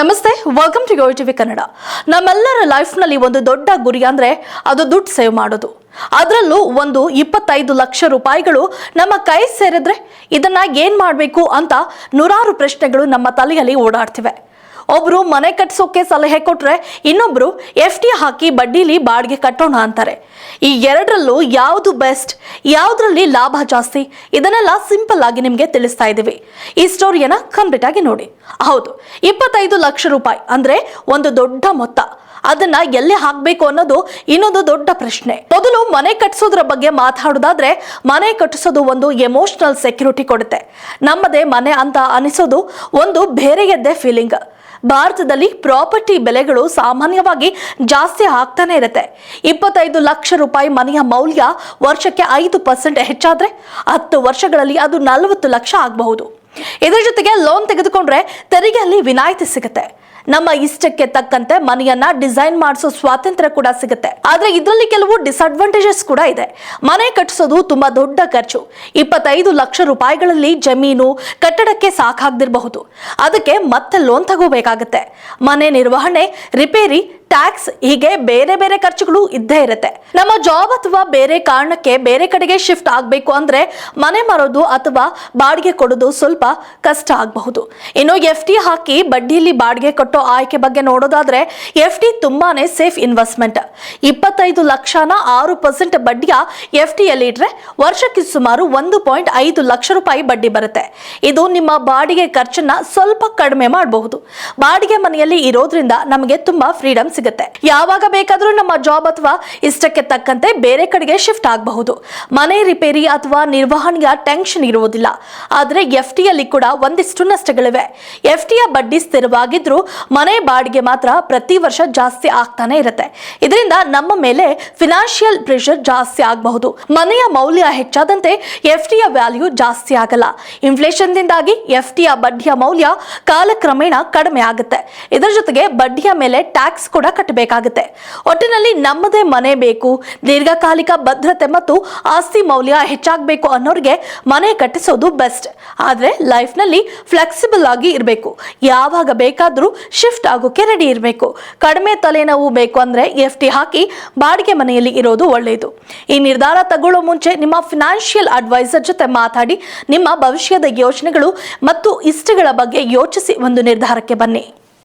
ನಮಸ್ತೆ welcome to TV Kannada ನಮ್ಮೆಲ್ಲರ ಲೈಫ್ನಲ್ಲಿ ಒಂದು ದೊಡ್ಡ ಗುರಿ ಅಂದ್ರೆ ಅದು ದುಡ್ಡು ಸೇವ್ ಮಾಡೋದು. ಅದರಲ್ಲೂ ಒಂದು ಇಪ್ಪತ್ತೈದು ಲಕ್ಷ ರೂಪಾಯಿಗಳು ನಮ್ಮ ಕೈ ಸೇರಿದ್ರೆ ಇದನ್ನ ಏನ್ ಮಾಡಬೇಕು ಅಂತ ನೂರಾರು ಪ್ರಶ್ನೆಗಳು ನಮ್ಮ ತಲೆಯಲ್ಲಿ ಓಡಾಡ್ತಿವೆ. ಒಬ್ರು ಮನೆ ಕಟ್ಸೋಕೆ ಸಲಹೆ ಕೊಟ್ರೆ ಇನ್ನೊಬ್ರು ಎಫ್ ಟಿ ಹಾಕಿ ಬಡ್ಡಿಲಿ ಬಾಡಿಗೆ ಕಟ್ಟೋಣ ಅಂತಾರೆ. ಈ ಎರಡರಲ್ಲೂ ಯಾವುದು ಬೆಸ್ಟ್, ಯಾವ್ದ್ರಲ್ಲಿ ಲಾಭ ಜಾಸ್ತಿ? ಇದನ್ನೆಲ್ಲ ಸಿಂಪಲ್ ಆಗಿ ನಿಮ್ಗೆ ತಿಳಿಸ್ತಾ ಇದ್ದೀವಿ. ಈ ಸ್ಟೋರಿಯನ್ನ ಕಂಪ್ಲೀಟ್ ಆಗಿ ನೋಡಿ. ಹೌದು, ಇಪ್ಪತ್ತೈದು ಲಕ್ಷ ರೂಪಾಯಿ ಅಂದ್ರೆ ಒಂದು ದೊಡ್ಡ ಮೊತ್ತ. ಅದನ್ನ ಎಲ್ಲಿ ಹಾಕ್ಬೇಕು ಅನ್ನೋದು ಇನ್ನೊಂದು ದೊಡ್ಡ ಪ್ರಶ್ನೆ. ಮೊದಲು ಮನೆ ಕಟ್ಟಿಸೋದ್ರ ಬಗ್ಗೆ ಮಾತಾಡೋದಾದ್ರೆ ಮನೆ ಕಟ್ಟಿಸೋದು ಒಂದು ಎಮೋಷನಲ್ ಸೆಕ್ಯೂರಿಟಿ ಕೊಡುತ್ತೆ. ನಮ್ಮದೇ ಮನೆ ಅಂತ ಅನಿಸೋದು ಒಂದು ಬೇರೆಯದ್ದೇ ಫೀಲಿಂಗ್ ಭಾರತದಲ್ಲಿ ಪ್ರಾಪರ್ಟಿ ಬೆಲೆಗಳು ಸಾಮಾನ್ಯವಾಗಿ ಜಾಸ್ತಿ ಆಗ್ತಾನೆ ಇರುತ್ತೆ. ಇಪ್ಪತ್ತೈದು ಲಕ್ಷ ರೂಪಾಯಿ ಮನೆಯ ಮೌಲ್ಯ ವರ್ಷಕ್ಕೆ ಐದು ಪರ್ಸೆಂಟ್ ಹೆಚ್ಚಾದ್ರೆ ಹತ್ತು ವರ್ಷಗಳಲ್ಲಿ ಅದು ನಲವತ್ತು ಲಕ್ಷ ಆಗಬಹುದು. ಇದರ ಜೊತೆಗೆ ಲೋನ್ ತೆಗೆದುಕೊಂಡ್ರೆ ತೆರಿಗೆಯಲ್ಲಿ ವಿನಾಯಿತಿ ಸಿಗುತ್ತೆ. ನಮ್ಮ ಇಷ್ಟಕ್ಕೆ ತಕ್ಕಂತೆ ಮನೆಯನ್ನ ಡಿಸೈನ್ ಮಾಡಿಸೋ ಸ್ವಾತಂತ್ರ್ಯ ಕೂಡ ಸಿಗುತ್ತೆ. ಆದ್ರೆ ಇದರಲ್ಲಿ ಕೆಲವು ಡಿಸ್ಅಡ್ವಾಂಟೇಜಸ್ ಕೂಡ ಇದೆ. ಮನೆ ಕಟ್ಟಿಸೋದು ತುಂಬಾ ದೊಡ್ಡ ಖರ್ಚು. ಇಪ್ಪತ್ತೈದು ಲಕ್ಷ ರೂಪಾಯಿಗಳಲ್ಲಿ ಜಮೀನು ಕಟ್ಟಡಕ್ಕೆ ಸಾಕಾಗ್ದಿರಬಹುದು. ಅದಕ್ಕೆ ಮತ್ತೆ ಲೋನ್ ತಗೋಬೇಕಾಗುತ್ತೆ. ಮನೆ ನಿರ್ವಹಣೆ ರಿಪೇರಿ ಟ್ಯಾಕ್ಸ್ ಹೀಗೆ ಬೇರೆ ಬೇರೆ ಖರ್ಚುಗಳು ಇದ್ದೇ ಇರುತ್ತೆ. ನಮ್ಮ ಜಾಬ್ ಅಥವಾ ಬೇರೆ ಕಾರಣಕ್ಕೆ ಬೇರೆ ಕಡೆಗೆ ಶಿಫ್ಟ್ ಆಗಬೇಕು ಅಂದ್ರೆ ಮನೆ ಮಾರೋದು ಅಥವಾ ಬಾಡಿಗೆ ಕೊಡೋದು ಸ್ವಲ್ಪ ಕಷ್ಟ ಆಗಬಹುದು. ಇನ್ನು ಎಫ್ ಟಿ ಹಾಕಿ ಬಡ್ಡಿಯಲ್ಲಿ ಬಾಡಿಗೆ ಕಟ್ಟೋ ಆಯ್ಕೆ ಬಗ್ಗೆ ನೋಡೋದಾದ್ರೆ ಎಫ್ ಡಿ ತುಂಬಾನೇ ಸೇಫ್ ಇನ್ವೆಸ್ಟ್ಮೆಂಟ್ ಇಪ್ಪತ್ತೈದು ಲಕ್ಷನ ಆರು ಪರ್ಸೆಂಟ್ ಬಡ್ಡಿಯ ಎಫ್ ಟಿಯಲ್ಲಿ ಇಟ್ರೆ ವರ್ಷಕ್ಕೆ ಸುಮಾರು ಒಂದು ಪಾಯಿಂಟ್ ಐದು ಲಕ್ಷ ರೂಪಾಯಿ ಬಡ್ಡಿ ಬರುತ್ತೆ. ಇದು ನಿಮ್ಮ ಬಾಡಿಗೆ ಖರ್ಚನ್ನ ಸ್ವಲ್ಪ ಕಡಿಮೆ ಮಾಡಬಹುದು. ಬಾಡಿಗೆ ಮನೆಯಲ್ಲಿ ಇರೋದ್ರಿಂದ ನಮಗೆ ತುಂಬಾ ಫ್ರೀಡಮ್ ಸಿಗುತ್ತೆ. ಯಾವಾಗ ಬೇಕಾದರೂ ನಮ್ಮ ಜಾಬ್ ಅಥವಾ ಇಷ್ಟಕ್ಕೆ ತಕ್ಕಂತೆ ಬೇರೆ ಕಡೆಗೆ ಶಿಫ್ಟ್ ಆಗಬಹುದು. ಮನೆ ರಿಪೇರಿ ಅಥವಾ ನಿರ್ವಹಣೆಯ ಟೆನ್ಷನ್ ಇರುವುದಿಲ್ಲ. ಆದರೆ ಎಫ್ ಟಿಯಲ್ಲಿ ಕೂಡ ಒಂದಿಷ್ಟು ನಷ್ಟಗಳಿವೆ. ಎಫ್ ಟಿಯ ಬಡ್ಡಿ ಸ್ಥಿರವಾಗಿದ್ರೂ ಮನೆ ಬಾಡಿಗೆ ಮಾತ್ರ ಪ್ರತಿ ವರ್ಷ ಜಾಸ್ತಿ ಆಗ್ತಾನೆ ಇರುತ್ತೆ. ಇದರಿಂದ ನಮ್ಮ ಮೇಲೆ ಫಿನಾನ್ಷಿಯಲ್ ಪ್ರೆಷರ್ ಜಾಸ್ತಿ ಆಗಬಹುದು. ಮನೆಯ ಮೌಲ್ಯ ಹೆಚ್ಚಾದಂತೆ ಎಫ್ ಟಿಯ ವ್ಯಾಲ್ಯೂ ಜಾಸ್ತಿ ಆಗಲ್ಲ. ಇನ್ಫ್ಲೇಷನ್ ದಿಂದಾಗಿ ಎಫ್ ಟಿಯ ಬಡ್ಡಿಯ ಮೌಲ್ಯ ಕಾಲಕ್ರಮೇಣ ಕಡಿಮೆ ಆಗುತ್ತೆ. ಇದರ ಜೊತೆಗೆ ಬಡ್ಡಿಯ ಮೇಲೆ ಟ್ಯಾಕ್ಸ್ ಕೂಡ ಕಟ್ಟಬೇಕಾಗುತ್ತೆ. ಒಟ್ಟಿನಲ್ಲಿ ನಮ್ಮದೇ ಮನೆ ಬೇಕು, ದೀರ್ಘಕಾಲಿಕ ಭದ್ರತೆ ಮತ್ತು ಆಸ್ತಿ ಮೌಲ್ಯ ಹೆಚ್ಚಾಗಬೇಕು ಅನ್ನೋರಿಗೆ ಮನೆ ಕಟ್ಟಿಸೋದು ಬೆಸ್ಟ್. ಆದ್ರೆ ಲೈಫ್ನಲ್ಲಿ ಫ್ಲೆಕ್ಸಿಬಲ್ ಆಗಿ ಇರಬೇಕು. ಯಾವಾಗ ಬೇಕಾದರೂ ಶಿಫ್ಟ್ ಆಗೋಕೆ ರೆಡಿ ಇರಬೇಕು. ಕಡಿಮೆ ತಲೆನೋವು ಬೇಕು ಅಂದ್ರೆ ಎಫ್ ಟಿ ಹಾಕಿ ಬಾಡಿಗೆ ಮನೆಯಲ್ಲಿ ಇರೋದು ಒಳ್ಳೆಯದು ಈ ನಿರ್ಧಾರ ತಗೊಳ್ಳೋ ಮುಂಚೆ ನಿಮ್ಮ ಫಿನಾನ್ಷಿಯಲ್ ಅಡ್ವೈಸರ್ ಜೊತೆ ಮಾತಾಡಿ ನಿಮ್ಮ ಭವಿಷ್ಯದ ಯೋಜನೆಗಳು ಮತ್ತು ಇಷ್ಟಗಳ ಬಗ್ಗೆ ಯೋಚಿಸಿ ಒಂದು ನಿರ್ಧಾರಕ್ಕೆ ಬನ್ನಿ.